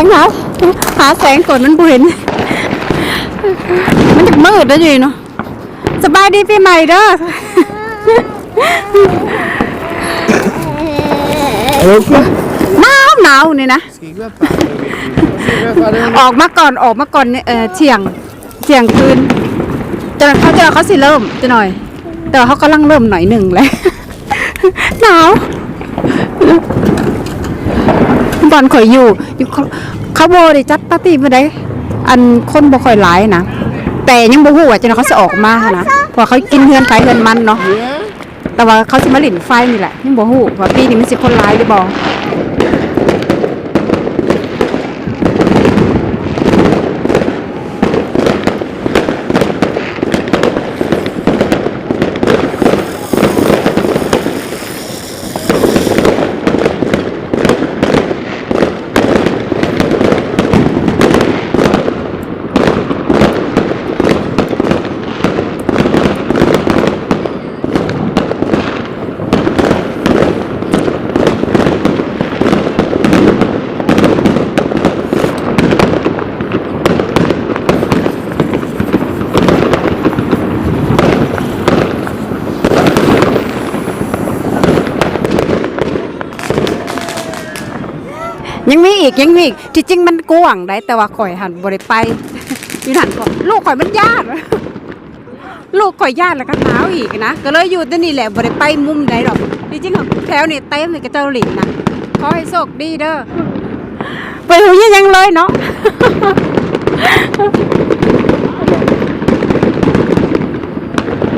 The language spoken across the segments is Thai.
งหาหาแสงก่อนมันบ่เห็น มันจะมืดแล้วอยู่เนาะสบายดีปีใหม่เด้อหนาวหนาวนี่นะ Skriva fan Skriva fan ออกมาก่อนออกมาก่อนเนี่ยเออเที่ยงเที่ยงคืนจะเขาจะเขาสิเริ่มจะหน่อย แต่ว่าเขากำลังเริ่มหน่อยหนึ่งเลยหนาว บอลข่อยอยู่อยู่เขาโบได้จัดปาร์ตี้มาได้อันคนบ่ค่อยหลายนะแต่ยังบ่ฮู้ว่าจนเขาจะออกมานะเพราะเขากินเฮือนไฟเฮือนมันเนาะแต่ว่าเขาสิมาหลินไฟนี่แหละยังบ่ฮู้ว่าปีนี้มันสิคนหลายหรือบ่ ยังมีอีกยังมีอีกที่จริงมันกว้างได้แต่ว่าข่อยหันบ่ได้ไปอยู่นั่นก่อนลูกข่อยมันญาติลูกข่อยญาติแล้วก็หนาวอีกนะก็เลยอยู่ที่นี่แหละบ่ได้ไปมุมใดหรอกที่จริงๆแถวนี่เต็มเลยกับเจ้าหลินนะขอให้โชคดีเด้อไปหูยังยังเลยเนาะ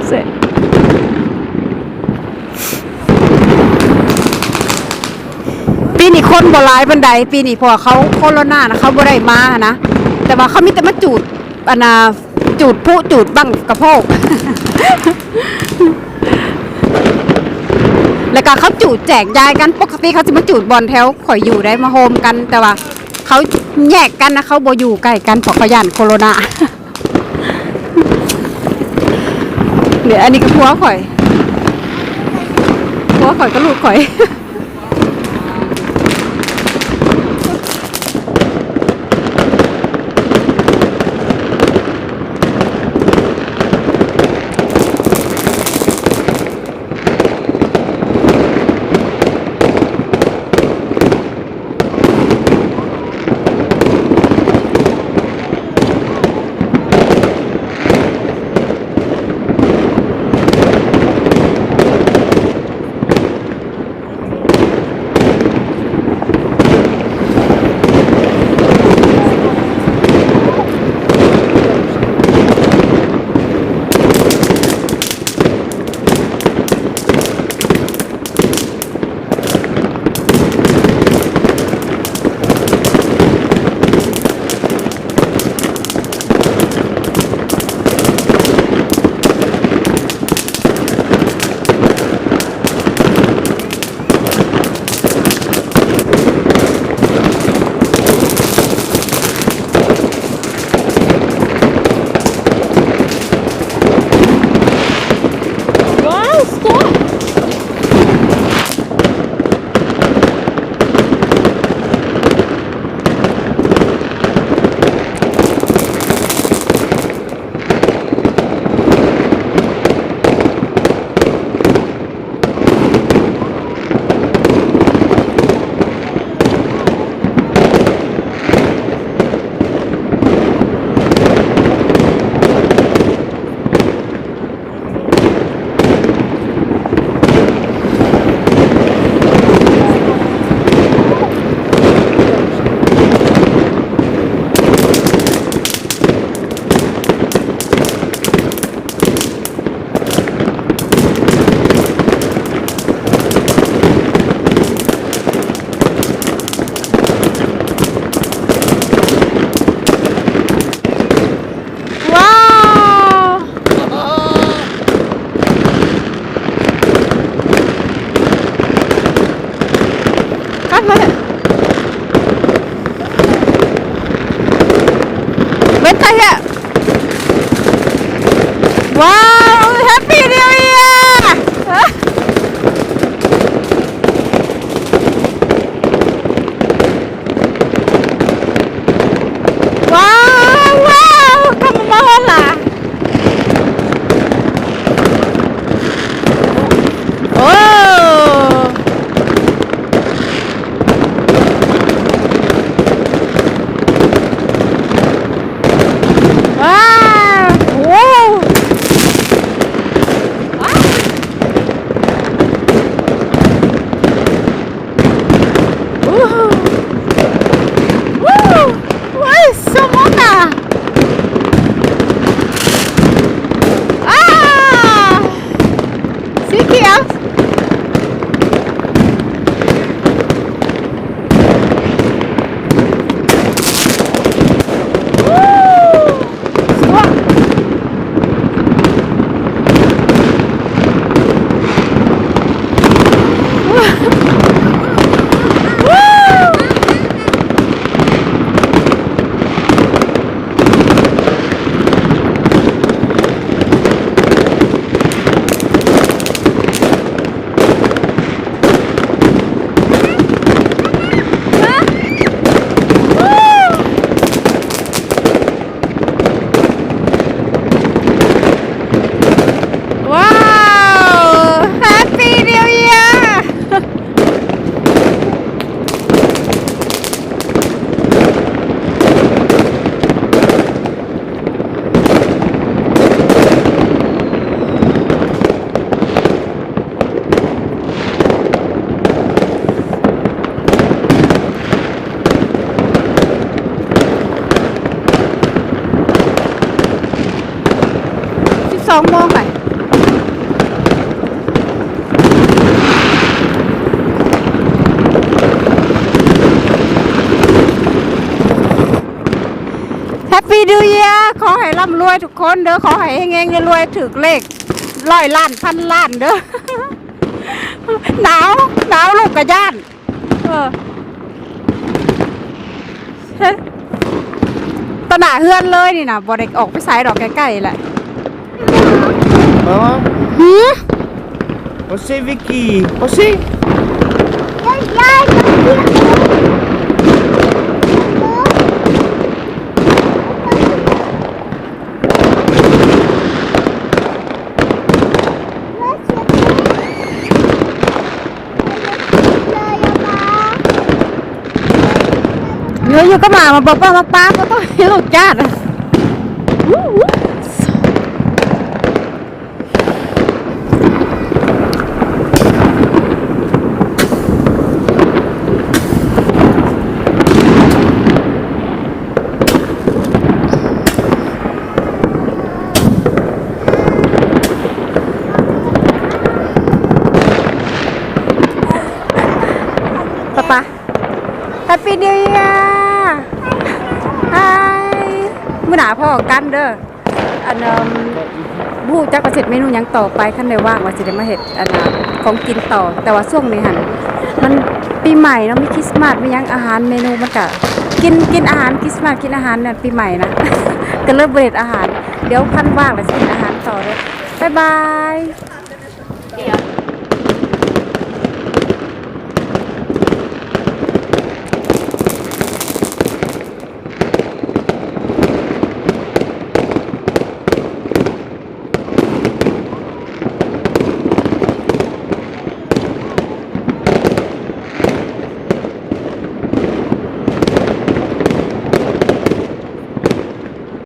เสร็จ นี้คนบ่หลายบันไดปีนี้เพอเขาโคโรนานะเขาบ่ได้มานะแต่ว่าเขามีแต่มาจูดอันนาจูดผู้จูดบังกระโพก แล้วก็เขาจูดแจกยายกันปกติเขาจะมาจูดบอลแถวข่อยอยู่ได้มาโฮมกัน แต่ว่าเขาแยกกันนะเขาบ่อยู่ใกล้กันเพราะเขาย่านโคโรนาเดี๋ยวอันนี้ก็พัวข่อยพัวข่อยก็ลูกข่อย สองโมงเลยแฮปปี้ดูเยียขอให้ร่ำรวยทุกคนเด้อขอให้เฮงๆรวยถึกเลขร้อยล้านพันล้านเด้อหนาวหนาวลูกกระย่านเออตะหนาเฮือนเลยนี่นะบ่ได้ออกไปไสดอกใกล้ๆแหละ Mamma, หือ você Vicky, você? เยอะอยู่ก็มามาบอกว่ ปะอู้หูป๊าป๊า Happy New Year ฮายมื้อหนาพ่อกันเด้อ อันเอิ่มบูจักประเสร็จเมนูยังต่อไปขั้นใดว่างว่าสิได้มาเฮ็ดอันน่ะของกินต่อ แต่ว่าช่วงนี้หันมันปีใหม่เนาะมีคริสต์มาสมียังอาหารเมนูมันก็กินกินอาหารคริสต์มาสกินอาหารเนี่ยปีใหม่นะก็เริ่มเบรดอาหาร เดี๋ยวขั้นว่างแล้วสิกินอาหารต่อเลยบ๊ายบาย